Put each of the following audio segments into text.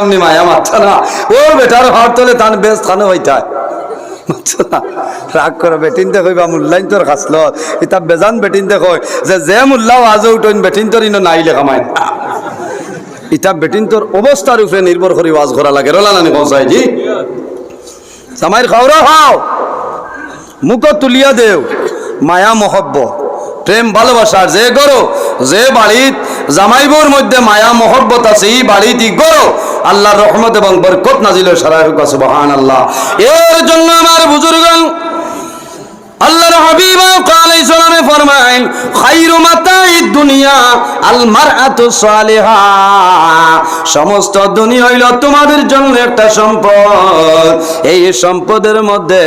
আপনি মায়া মারছ না। ও বেটার হাত তোলে তান বেশ না? রাগ করে বেটিনতে কইবা তোর খাসল ইতা বেজান বেটিনতে কয় যে যে মুল্লাও আজ উঠইন, বেটিন তোর ইনো নাইলে কামাই ইতা বেটিন তোর অবস্থার উপরে নির্ভর করি লাগে। নানি খাওয়া খাও মুখ তুলিয়া দেও। মায়া মহব্ব প্রেম, ভালোবাসা, যে গরো, যে বাড়িত জামাইবর মধ্যে মায়া, মহব্বত আছে, এই বাড়িটি গরো। আল্লাহর রহমত এবং বরকত নাজিল সারা সুবহান আল্লাহ এর জন্য আমার বুজুর্গন আল্লাহর হাবিব আলাইহিস সালামে ফরমাইন খায়রু মাতাইদ দুনিয়া, আল মারআতু সালিহা। সমস্ত দুনিয়া হইল তোমাদের জন্য একটা সম্পদ। এই সম্পদের মধ্যে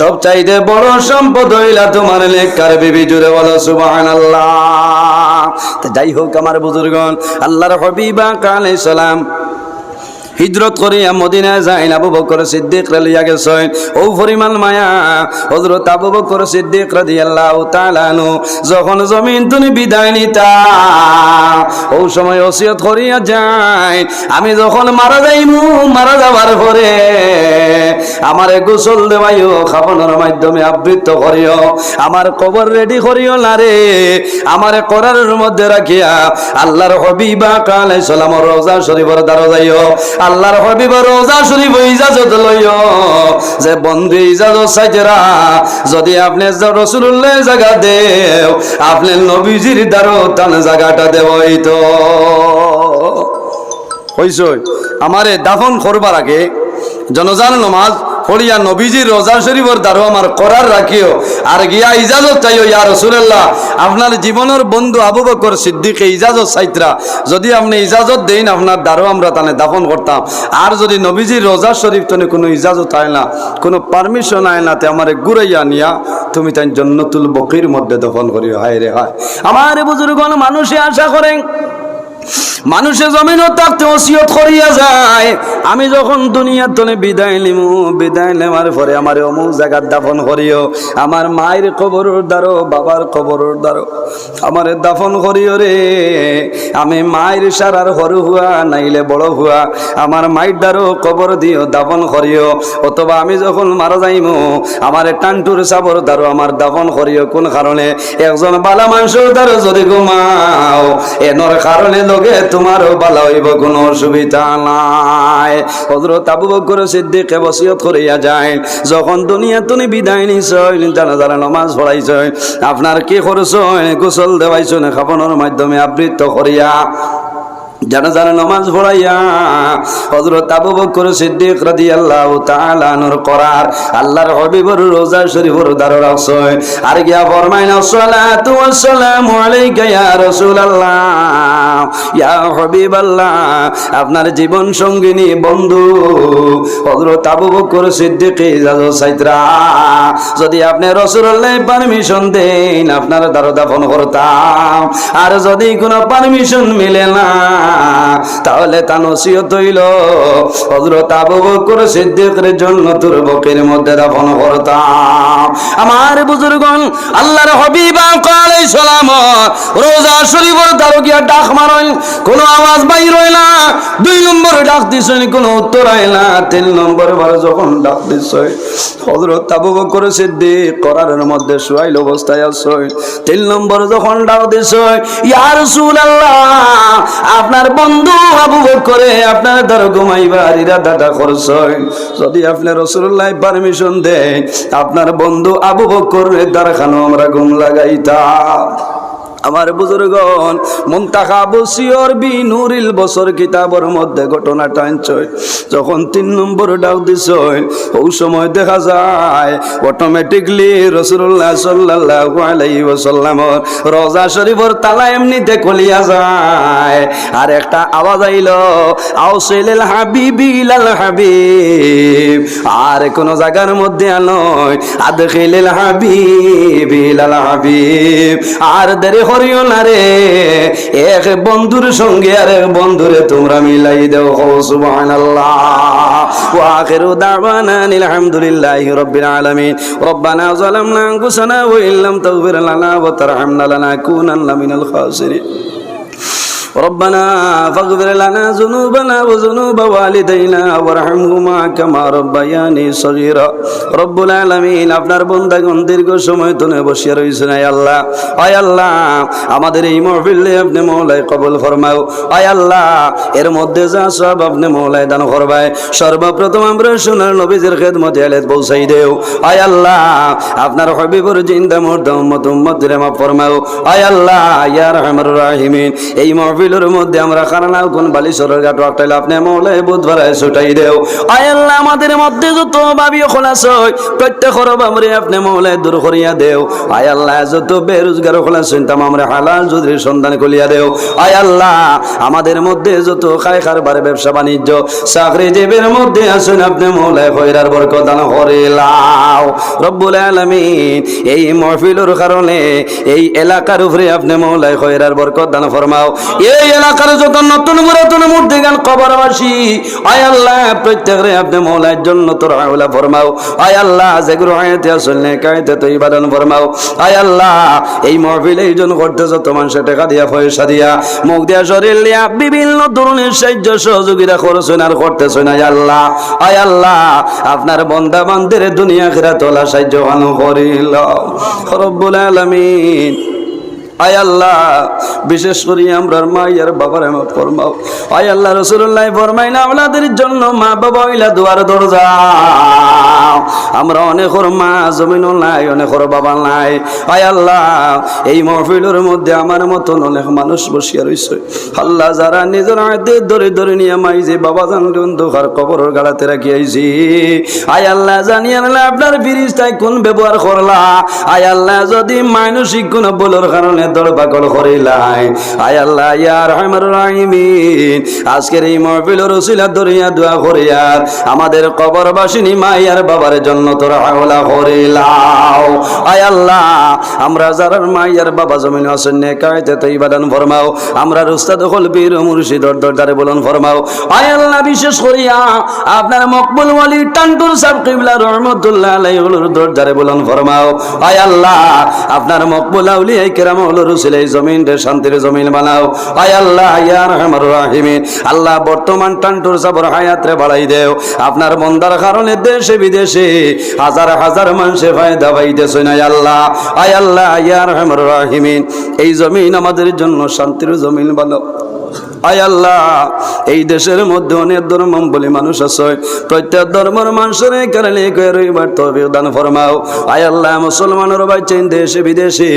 সবচাইতে বড় সম্পদ হইলা তোমার নেককার বিবি জুড়ে বলো, সুবহানাল্লাহ। যাই হোক, আমার বুজুর্গন আল্লাহর হাবিব আলাইহিস সালাম হিজরত করিয়া মদিনায় যাইন, আবু বকর সিদ্দিক রালিয়া গেছেন। ও পরিমাণ মায়া হজরত আবু বকর সিদ্দিক রাদিয়াল্লাহু তাআলা আনহু, যখন জমিন তুমি বিদায় নিতা সময় ওসিয়ত করিয়া যায় আমি যখন মারা যাইমু, মারা যাবার পরে আমারে গোসল দেওয়াইও, খাবনের মাধ্যমে আবৃত্ত করিও। আমার কবর রেডি করিও না রে। আমারে করারের মধ্যে রাখিয়া আল্লাহর হবিবা কালে সালাম রোজা শরীফের দ্বারা যাইও আল্লাহর হবিব রোজা শরীফ ইজাজত লইও। যে বন্ধু ইজাজত সাইজরা যদি আপনি রসুল্লাহ জায়গা দেও, আপনি নবীজির দ্বারো তান জায়গাটা দেবই তো হইসই। আমারে দাফন করবার আগে জনজান নমাজ পড়িয়া নবীজির রোজা শরীফর দ্বারো আমার করার রাখিও। আর গিয়া ইজাজত চাইও, ইয়া রসুল্লাহ আপনার জীবনের বন্ধু আবু বকর সিদ্দিকে ইজাজত চাইত্রা। যদি আপনি ইজাজত দেন, আপনার দ্বারো আমরা তানে দাফন করতাম। আর যদি নবীজির রোজা শরীফ তনে কোনো ইজাজত আয় না, কোনো পারমিশন আয় না, তে আমারে ঘুরাইয়া নিয়া তুমি তাই জন্নতুল বকির মধ্যে দফন করিও। হায় রে হায়। আমার বুজুর্গণ, মানুষে আশা করেন মানুষে জমিনও থাকতে ওসিয়ত করিয়া যায়। আমি যখন দুনিয়ার তলে বিদায় নিমু, বিদায় নেওয়ার পরে আমার অমুক জায়গার দাফন করিও, আমার মায়ের কবরের দ্বারো বাবার কবরের দ্বারো আমার দাফন করিও রে। আমি মায়ের সারার সরু হুয়া, নাইলে বড় হুয়া, আমার মায়ের দ্বারো কবর দিও, দাফন করিও। অথবা আমি যখন মারা যাইমু, আমার টান্টুর সাবর দ্বারো আমার দাফন করিও। কোন কারণে? একজন বালা মানুষের দ্বারো যদি ঘুমাও এনর কারণে লগে তোমারও বালা হইব, কোনো অসুবিধা নাই। হজরত আবু বকর সিদ্দিকে বসিয়ত করিয়া যায়, যখন দুনিয়া তুমি বিদায় নিছই জানা জানা নমাজ পড়াইছই, আপনার কি করছ? গোসল দেওয়াইছ না খাপনের মাধ্যমে আবৃত্ত করিয়া জানা জানা নমাজ পড়াইয়া হযরত আবু বকর সিদ্দিক রাদিয়াল্লাহু তাআলা আনহর করার আল্লাহর হাবিবর রোজা শরীফের দ্বার রাখছয় আর গিয়া ফরমাইনা সালাতু ওয়াসসালামু আলাইকা ইয়া রাসূলুল্লাহ। ইয়া হাবিবাল্লাহ, আপনার জীবন সঙ্গিনী বন্ধু হযরত আবু বকর সিদ্দিক সাইত্রা, যদি আপনি রাসূলুল্লাহ পারমিশন দেন, আপনার দ্বার দাফন করতাম। আর যদি কোনো পারমিশন মিলে না, তাহলে তা নসিহত হইল। হজরত আবু বকর সিদ্দিকের জন্য তোর বকের মধ্যে দাফন করতাম। আমার বুজুর্গন আল্লাহর হবিবা কালাই সালাম, রোজা শরীফের গিয়া ডাক মারন, কোনো আওয়াজ বাইর হয় না। দুই নম্বর ডাক দিছেন, কোনো উত্তর হয় না। তিন নম্বর বার যখন ডাক দিছে মধ্যে অবস্থায় আছে। তিন নম্বর যখন ডাক দিছে আপনার বন্ধু আবু বকরে আপনার ধর ঘুমাইবার ইরাদাটা করছেন যদি আপনি রসুল্লাহ পারমিশন দেন, আপনার বন্ধু আবু বকরের দ্বারখানো আমরা ঘুম লাগাইতাম। আমার বুজুর্গন মুন্তাখা বসিয়র বি নুরিল বছর কিতাবর মধ্যে ঘটনাটা আনছয় যখন তিন নম্বর ডাক দিছয়, ওই সময় দেখা যায় অটোমেটিকলি রসুল্লাহ সাল্লাল্লাহু আলাইহি ওয়াসাল্লামর রোজা শরীফর তালা এমনিতে কলিয়া যায়। আর একটা আওয়াজ আইল আউসিল হাবিবিলাল হাবিব। আর কোন জায়গার মধ্যে আনয় আদখিলিল হাবিবিলাল হাবিব। আর দেরি করিও না রে। এক বন্ধুর সঙ্গে আর এক বন্ধুরে তোমরা মিলাই দেও। সুবহানাল্লাহ। ওয়া আখিরু দাওয়ানা আলহামদুলিল্লাহি রাব্বিল আলামিন। রব্বানা যালামনা আনফুসানা ওয়া ইল্লাম তাগফির লানা ওয়া তারহামনা লানাকুনান্না মিনাল খাসিরিন। ربنا فاغفر لنا ذنوبنا وذنوب والدينا وارحمهما كما ربياني صغيرا رب العالمين আপনার বন্দাগণ দীর্ঘ সময় ধরে বসিয়া রয়েছেন আয় আল্লাহ আয় আল্লাহ আমাদের এই মহফিলে আপনি মৌলাই কবুল ফরমাও আয় আল্লাহ এর মধ্যে যা সব আপনি মৌলাই দান করবায় সর্বপ্রথম আমরা সোনার নবীজের খেদমত এলেত পৌঁছাই দেও আয় আল্লাহ আপনার হবিবর জিন্দা মুর্দ উম্মত উম্মত দিলে মাফ ফরমাও আয় আল্লাহ ইয়া রহমান রাহিমিন এই মহফিলের মধ্যে আমরা খারানা কোন বালিশরের ঘাট ওয়াক্তাইলে আপনি মৌলাই বুধবার ছুটাই দেও। আয় আল্লাহ, আমাদের মধ্যে যত ভাবি খোলাস প্রত্যেক আমরে আপনি মৌলাই দূর করিয়া দেও। আয় আল্লাহ, যত বেরোজগার খোলাস তাম আমরা হালাল যদি সন্ধান করিয়া দেও। আয় আল্লাহ, আমাদের মধ্যে যত খায় খারবার ব্যবসা বাণিজ্য, চাকরি জীবের মধ্যে আসুন আপনি মৌলাই খৈরার বরকত দান করিলাও রব্বুল আলামিন, এই মহফিলের কারণে এই এলাকার উপরে আপনি মৌলাই খৈরার বরকত দান ফরমাও। এই এলাকার যত নতুন পুরাতন মূর্তি গান কবরবাসী, আয় আল্লাহ প্রত্যেকরে আপনি মৌলার জন্য তোর আউলা ফরমাও। আয় আল্লাহ যেগুলো আয়াতে আসলে কায়তে তো ইবাদন ফরমাও। আয় আল্লাহ, এই মহফিলে এই জন্য করতে যত মানুষের টাকা দিয়া, পয়সা দিয়া। মুখ দিয়া শরীর দিয়া বিভিন্ন ধরনের সাহায্য সহযোগিতা করছেন আর করতেছেন আয় আল্লাহ। আয় আল্লাহ, আপনার বন্দা বান্ধের দুনিয়া খেরা তোলা সাহায্য করিল। রব্বুল আলামিন। আয় আল্লাহ বিশেষ করে আমরা মাইয়ার বাবার আমার ফরমাও আয় আল্লাহ রসুল্লাহ ফরমাই না আপনাদের জন্য মা বাবা হইলা দুয়ার দরজা। আমরা অনেকর মা, জমিনও নাই অনেকর বাবা নাই। আয় আল্লাহ, এই মহফিলের মধ্যে আমার মতন অনেক মানুষ বসিয়া রয়েছে আল্লাহ যারা নিজের হাতে ধরে ধরে নিয়ে মাই যে বাবা জান অন্ধকার কবরের গাড়াতে রাখি আইছি। আয় আল্লাহ, জানি আল্লাহ আপনার ফিরিস্তায় কোন ব্যবহার করলা। আয় আল্লাহ, যদি মানসিক কোন বলার কারণে দর পাগল করিলাই আয় আল্লাহ হামার রাহিমিন। আজকের এই মহফিলের রসিলা দরিয়া দোয়া করিয়ার আমাদের কবরবাসিনী মাইয়ার বাবার জন্য তোর হাওলা করিলাও আয় আল্লাহ, আমরা যারা মাইয়ার বাবা জমিন আছেন নে কায়তে তো ইবাদান ফরমাও। আমরা রুস্তাদ হল বীর মুর্শিদর দরজারে বলন ফরমাও। আয় আল্লাহ, বিশেষ করিয়া আপনার মকবুল ওয়ালি টান্টুর সাহেব কিবলা রহমতুল্লাহ আলাইহুর দরজারে বলন ফরমাও। আয় আল্লাহ, আপনার মকবুল আউলি এই কেরাম হলো রুসিল জমিন রে শান্তির জমিন বানাও। আয় আল্লাহ, ইয়া রহমান। রাহিমে আল্লাহ বর্তমান টান্টুর সাবর হায়াতরে বাড়াই দেও। আপনার মন্দার কারণে দেশে বিদেশে হাজার হাজার মানুষে ফায়দা পাইতেছে না আল্লাহ। আয় আল্লাহ, ইয়া রহমান রাহিমিন। এই জমিন আমাদের জন্য শান্তির জমিন বানাও। আয় এই দেশের মধ্যে অনেক ধর্ম বলে মানুষ আছে। প্রত্যেক ধর্মের মানুষের কারণে রইবার তবে দান ফরমাও। আয় আল্লাহ মুসলমানের বাইচেন দেশে বিদেশে।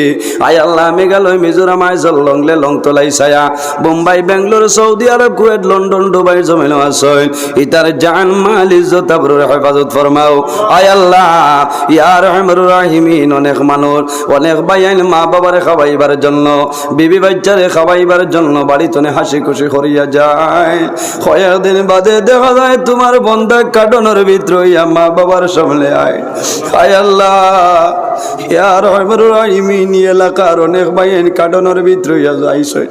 আয় আল্লাহ, মেঘালয়, মিজোরাম, আইজল, লংলে লং তোলাই ছায়া। বোম্বাই বেঙ্গলোর সৌদি আরব, কুয়েত, লন্ডন, দুবাই জমিন আছে। ইতার জান মাল ইজ্জত আবরুর হেফাজত ফরমাও। আয় আল্লাহ, ইয়া রহমান রাহিমিন, অনেক মানুষ, অনেক বাইন মা বাবারে খাওয়াইবার জন্য, বিবি বাচ্চারে খাওয়াইবার জন্য বাড়িতে হাসি খুশি করিয়া যায়। কয়েকদিন বাদে দেখা যায় তোমার বন্ধা কাটনের ভিতর মা বাবার সামনে আয়। আয় আল্লাহ ইয়ার রহিমিন এলাকার অনেক বাইন কাটনের ভিতর যাইছে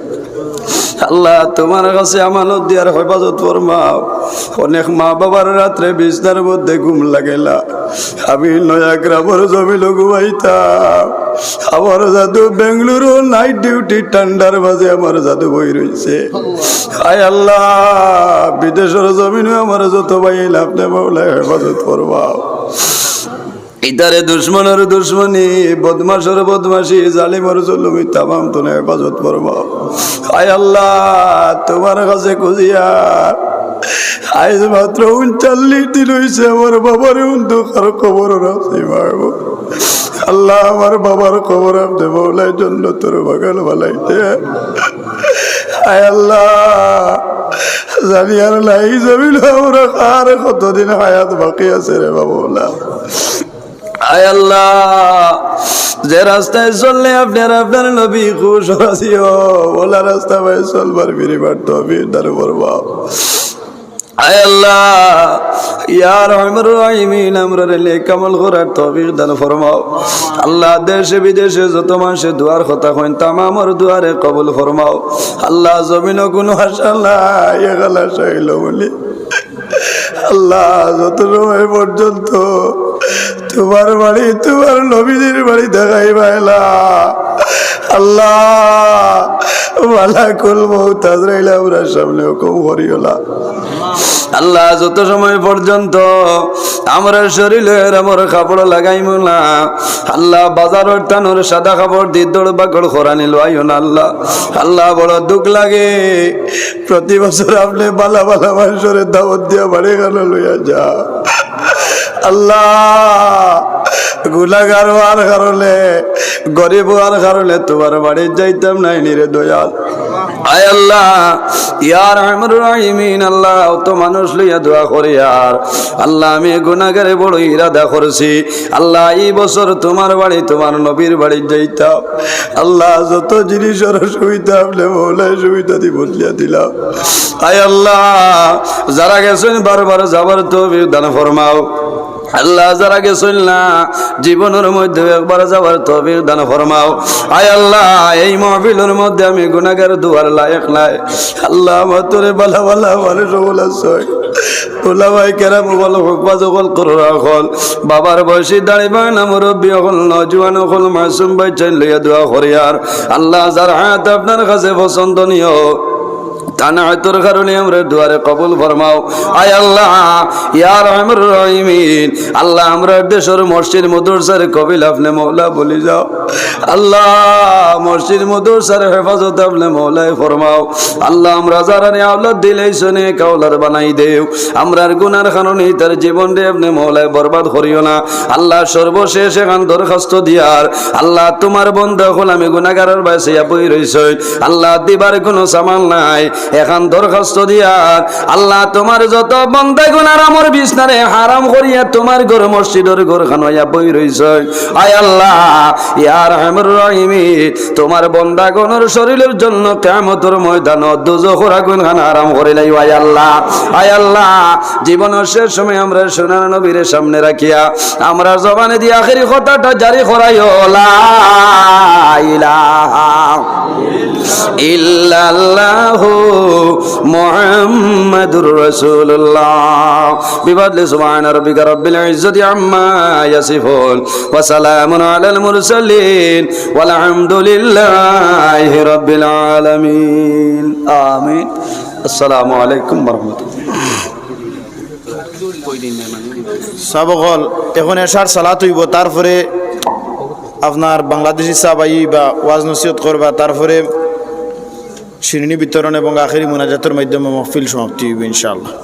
আল্লাহ, তোমার কাছে আমানত দিয়ার হেফাজত ফরমাও। অনেক মা বাবার রাত্রে বিছনার মধ্যে ঘুম লাগেলা আমি নয়া গ্রামের জমিল ঘুমাইতাম। আমার জাদু বেঙ্গলুরু নাইট ডিউটি ঠান্ডার মাঝে আমার জাদু বই রয়েছে হায় আল্লাহ, বিদেশের জমিনও আমার যত বাইল আপনি মাওলা হেফাজত ফরমাও। ইতারে দুশ্মনের দুশ্মনী বদমাসের বদমাসি জালিমর জলুমি, তামাম তো হেফাজত করব। হায় আল্লাহ, তোমার কাছে খুঁজিয়ার আজ মাত্র উনচাল্লিশ দিন হয়েছে আমার বাবার অন্ধকার খবর আছে মারবো আল্লাহ, আমার বাবার খবর আপনি বলাই জন্য তোর বাগান বালাইতে হায় আল্লাহ, জানি আর নাই জমিল আমরা কার কতদিন হায়াত বাকি আছে রে বাবুলা আয় আল্লাহ, যে রাস্তায় চললে আপনার আপনার নবী খুশ রাজিও ওলা রাস্তা ভাই, চলবার ফিরিবার তবে দার করবা আয় আল্লাহ, ইয়া রহমান রহিমিন, আমরা রেলে কামল করার তৌফিক দান ফরমাও। আল্লাহ দেশে বিদেশে যত মাসে দুয়ার কথা কইন, তামামর দুয়ারে কবুল ফরমাও। আল্লাহ জমিন কোনো নাই এগালা চাইল বলি। আল্লাহ যত সময় পর্যন্ত তোমার বাড়ি, তোমার নবীদের বাড়ি দেখাই পাইলা। আল্লাহ, মালাকুল মৌত আজরাইল আমরা সামনে হুকুম করিওলা। আল্লাহ, যত সময় পর্যন্ত আমরা শরীরের আমার কাপড় লাগাইম না, আল্লাহ বাজারের টানোর সাদা কাপড় দিয়ে দৌড় বাকড় খোরানি লইও না আল্লাহ। আল্লাহ, বড় দুঃখ লাগে। প্রতি বছর আপনি বালা বালা মানুষের দাওয়াত দিয়া বাড়ি গেল লইয়া যা। আল্লাহ। গুলাগার হওয়ার কারণে, গরিব হওয়ার কারণে তোমার বাড়ি যাইতাম নাই নিরে দয়াল। আয় আল্লাহ ইয়ার আমর রাহিমিন, আল্লাহ, অত মানুষ লইয়া দোয়া করি আর। আল্লাহ, আমি গুনাগারে বড় ইরাদা করছি। আল্লাহ, এই বছর তোমার বাড়ি, তোমার নবীর বাড়ি যাইতাম। আল্লাহ, যত জিনিসের সুবিধা আপনি মৌলায় সুবিধা দি বদলিয়া দিলাম। আয় আল্লাহ, যারা গেছেন বারবার যাবার তো দান ফরমাও। আল্লাহ যারা গেছিল না, জীবনের মধ্যে একবার যাওয়ার তবির দান ফরমাও। আয় আল্লাহ, এই মহবিলের মধ্যে আমি গুনাগার দুয়ার লায়ক নাই। আল্লাহ আমার তোরে বালা বালা মানুষ বলা ছয় ওলা ভাই কেরাম হল হুকবা জগল কররা হল বাবার বয়সী দাঁড়িবা না মুরব্বী হল, নজওয়ান হল, মাসুম ভাই লইয়া দোয়া করিয়ার আল্লাহ যার হাত আপনার কাছে পছন্দনীয় তানায়তর কারণে আমরা দুয়ারে কবুল ফরমাও। আয় আল্লাহ ইয়ার আমর রহিমিন। আল্লাহ আমরা দেশের মসজিদ, মদরসার কবিল আপনি মৌলা বলি যাও। আল্লাহ, মসজিদ হেফাজত আপনি মৌলায় ফরমাও। আল্লাহ, আমরা যারা দিলেই শুনে কাউলার বানাই দেও। আমরার গুনার কারণে তার জীবন রে আপনি বরবাদ করিও না। আল্লাহ, সর্বশেষ এখান দরখাস্ত দিয়ার। আল্লাহ, তোমার বন্ধু আমি বই আল্লাহ, দিবার কোনো সামাল নাই। এখন দরখাস্ত দিয়ার। আল্লাহ, তোমার যত বন্ধা গুনার আমার বিছনারে হারাম করিয়া তোমার ঘর মসজিদের ঘর খানয়া বই রইছে। আয় আল্লাহ ইয়ার রহমর রহিমি, তোমার বন্ধা গণর শরীরের জন্য কেমতর ময়দান খান আরাম করে নাই আয় আল্লাহ আয় আল্লাহ। জীবনের শেষ সময় আমরা সোনার নবীর সামনে রাখিয়া আমরা জবানে দিয়ে আখেরি কথাটা জারি ইলাহা ইল্লাল্লাহু মুহাম্মাদুর ওয়াল হামদুলিল্লাহি রাব্বিল আলামিন। আমিন। আসসালামু আলাইকুম রাহমাতুল্লাহ সাবকল, এখন এসার সালাত হইব, তারপরে আপনার বাংলাদেশি সাবাই বা ওয়াজ নসিহত করবা, তারপরে শিরিনি বিতরণ এবং আখেরি মোনাজাতের মাধ্যমে মহফিল সমাপ্তি হইব ইনশাআল্লাহ।